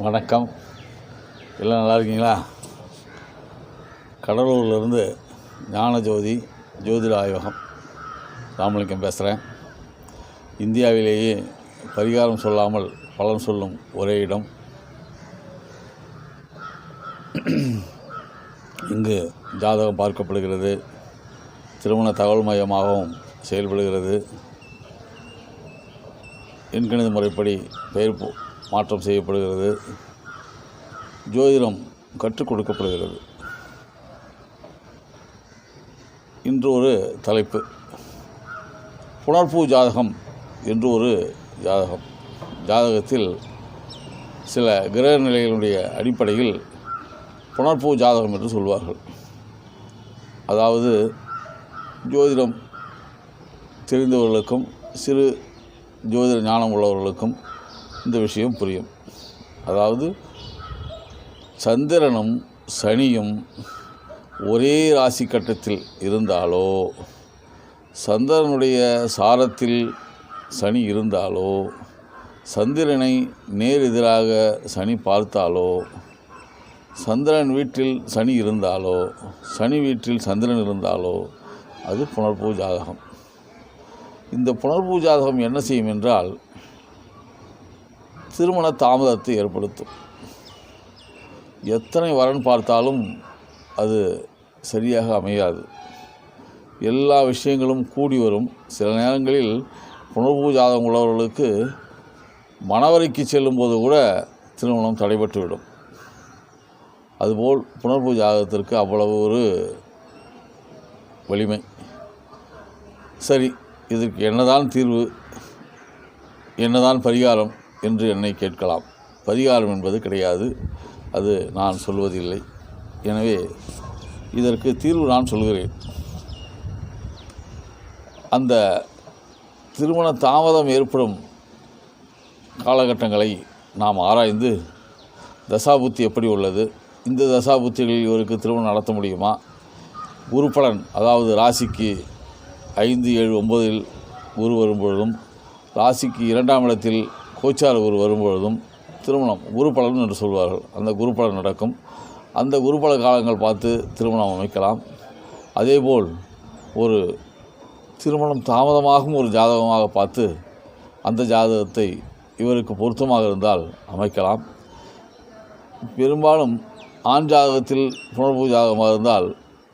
வணக்கம். எல்லாம் நல்லா இருக்கீங்களா? கடலூர்லேருந்து ஞானஜோதி ஜோதிட ஆய்வகம் ராமலிங்கம் பேசுகிறேன் இந்தியாவிலேயே பரிகாரம் சொல்லாமல் பலன் சொல்லும் ஒரே இடம். இங்கு ஜாதகம் பார்க்கப்படுகிறது. திருமண தகவல் மையமாகவும் செயல்படுகிறது. எண்கணித முறைப்படி பெயர் மாற்றம் செய்யப்படுகிறது. ஜோதிடம் கற்றுக் கொடுக்கப்படுகிறது. இன்று ஒரு தலைப்பு. புனர்பூ ஜாதகம் என்று ஒரு ஜாதகம். ஜாதகத்தில் சில கிரக நிலைகளுடைய அடிப்படையில் புனர்பூ ஜாதகம் என்று சொல்வார்கள். அதாவது ஜோதிடம் தெரிந்தவர்களுக்கும் சிறு ஜோதிட ஞானம் உள்ளவர்களுக்கும் இந்த விஷயம் புரியும். அதாவது சந்திரனும் சனியும் ஒரே ராசி கட்டத்தில் இருந்தாலோ சந்திரனுடைய சாரத்தில் சனி இருந்தாலோ சந்திரனை நேர் எதிராக சனி பார்த்தாலோ சந்திரன் வீட்டில் சனி இருந்தாலோ சனி வீட்டில் சந்திரன் இருந்தாலோ அது புனர்பூ ஜாதகம். இந்த புனர்பூ ஜாதகம் என்ன செய்யும் என்றால் திருமண தாமதத்தை ஏற்படுத்தும். எத்தனை வரன் பார்த்தாலும் அது சரியாக அமையாது. எல்லா விஷயங்களும் கூடி வரும். சில நேரங்களில் புனர்பூஜாதம் உள்ளவர்களுக்கு மணவரைக்கு செல்லும்போது கூட திருமணம் தடைபட்டுவிடும். அதுபோல் புனர்பூஜாதத்திற்கு அவ்வளவு ஒரு வலிமை. சரி இதற்கு என்னதான் தீர்வு? என்னதான் பரிகாரம்? என்று என்னை கேட்கலாம். பரிகாரம் என்பது கிடையாது. அது நான் சொல்வதில்லை. எனவே இதற்கு தீர்வு நான் சொல்கிறேன். அந்த திருமண தாமதம் ஏற்படும் காலகட்டங்களை நாம் ஆராய்ந்து தசாபுத்தி எப்படி உள்ளது இந்த தசாபுத்திகளில் இவருக்கு திருமணம் நடத்த முடியுமா? குரு அதாவது ராசிக்கு ஐந்து ஏழு ஒன்பதில் குரு வரும்பொழுதும் ராசிக்கு இரண்டாம் இடத்தில் கோச்சார் குரு வரும்பொழுதும் திருமணம் குரு பலன் என்று சொல்வார்கள். அந்த குரு பலன் நடக்கும். அந்த குருபல காலங்கள் பார்த்து திருமணம் அமைக்கலாம். அதேபோல் ஒரு திருமணம் தாமதமாகும் ஒரு ஜாதகமாக பார்த்து அந்த ஜாதகத்தை இவருக்கு பொருத்தமாக இருந்தால் அமைக்கலாம். பெரும்பாலும் ஆண் ஜாதகத்தில் புனர்பூ ஜாதகமாக இருந்தால்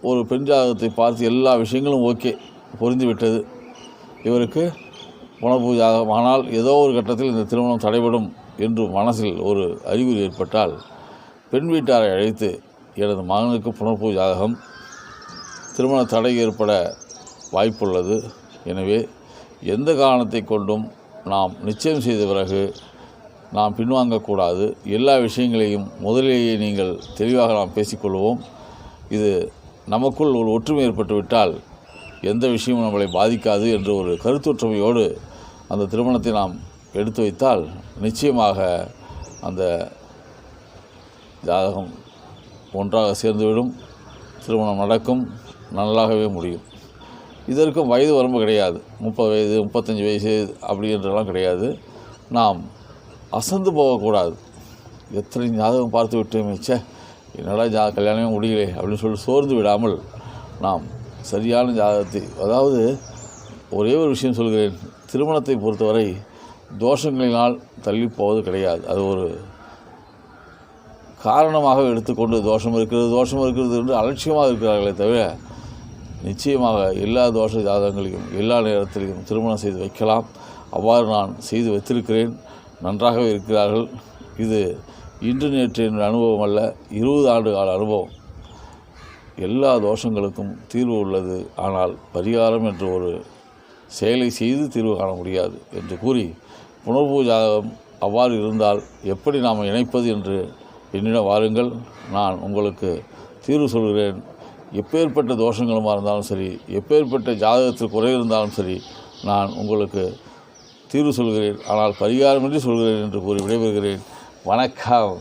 ஒரு பெண் ஜாதகத்தை பார்த்து எல்லா விஷயங்களும் ஓகே பொருந்திவிட்டது இவருக்கு புனர்பூ ஆனால் ஏதோ ஒரு கட்டத்தில் இந்த திருமணம் தடைபடும் என்று மனசில் ஒரு அறிகுறி ஏற்பட்டால் பெண் வீட்டாரை அழைத்து எனது மகனுக்கு புனர்பூஜாகம் திருமண தடை ஏற்பட வாய்ப்புள்ளது. எனவே எந்த காரணத்தை கொண்டும் நாம் நிச்சயம் செய்த பிறகு நாம் பின்வாங்கக்கூடாது. எல்லா விஷயங்களையும் முதலிலேயே நீங்கள் தெளிவாக நாம் பேசிக்கொள்வோம். இது நமக்குள் ஒரு ஒற்றுமை ஏற்பட்டுவிட்டால் எந்த விஷயமும் நம்மளை பாதிக்காது என்ற ஒரு கருத்தொற்றுமையோடு அந்த திருமணத்தை நாம் எடுத்து வைத்தால் நிச்சயமாக அந்த ஜாதகம் ஒன்றாக சேர்ந்துவிடும். திருமணம் நடக்கும். நல்லாகவே முடியும். இதற்கும் வயது வரம்பு கிடையாது. முப்பது வயது முப்பத்தஞ்சு வயசு அப்படின்றலாம் கிடையாது. நாம் அசந்து போகக்கூடாது. எத்தனை ஜாதகம் பார்த்து விட்டோமே ச்சே என்னடா ஜா கல்யாணமே முடியலே அப்படின்னு சொல்லி சோர்ந்து விடாமல் நாம் சரியான ஜாதகத்தை அதாவது ஒரே ஒரு விஷயம் சொல்கிறேன். திருமணத்தை பொறுத்தவரை தோஷங்களினால் தள்ளி போவது கிடையாது. அது ஒரு காரணமாக எடுத்துக்கொண்டு தோஷம் இருக்கிறது தோஷம் இருக்கிறது என்று அலட்சியமாக இருக்கிறார்களே தவிர நிச்சயமாக எல்லா தோஷ ஜாதகங்களையும் எல்லா நேரத்திலையும் திருமணம் செய்து வைக்கலாம். அவ்வாறு நான் செய்து வைத்திருக்கிறேன். நன்றாகவே இருக்கிறார்கள். இது இன்று நேற்று என்ற அனுபவம் அல்ல இருபது ஆண்டு கால அனுபவம். எல்லா தோஷங்களுக்கும் தீர்வு உள்ளது. ஆனால் பரிகாரம் என்ற ஒரு செயலை செய்து தீர்வு காண முடியாது என்று கூறி புனர்பூ அவ்வாறு இருந்தால் எப்படி நாம் இணைப்பது என்று என்னிடம் வாருங்கள். நான் உங்களுக்கு தீர்வு சொல்கிறேன். எப்பேற்பட்ட தோஷங்களுமா இருந்தாலும் சரி எப்பேற்பட்ட ஜாதகத்தில் குறை இருந்தாலும் சரி நான் உங்களுக்கு தீர்வு சொல்கிறேன். ஆனால் பரிகாரமின்றி சொல்கிறேன் என்று கூறி விடைபெறுகிறேன். வணக்கம்.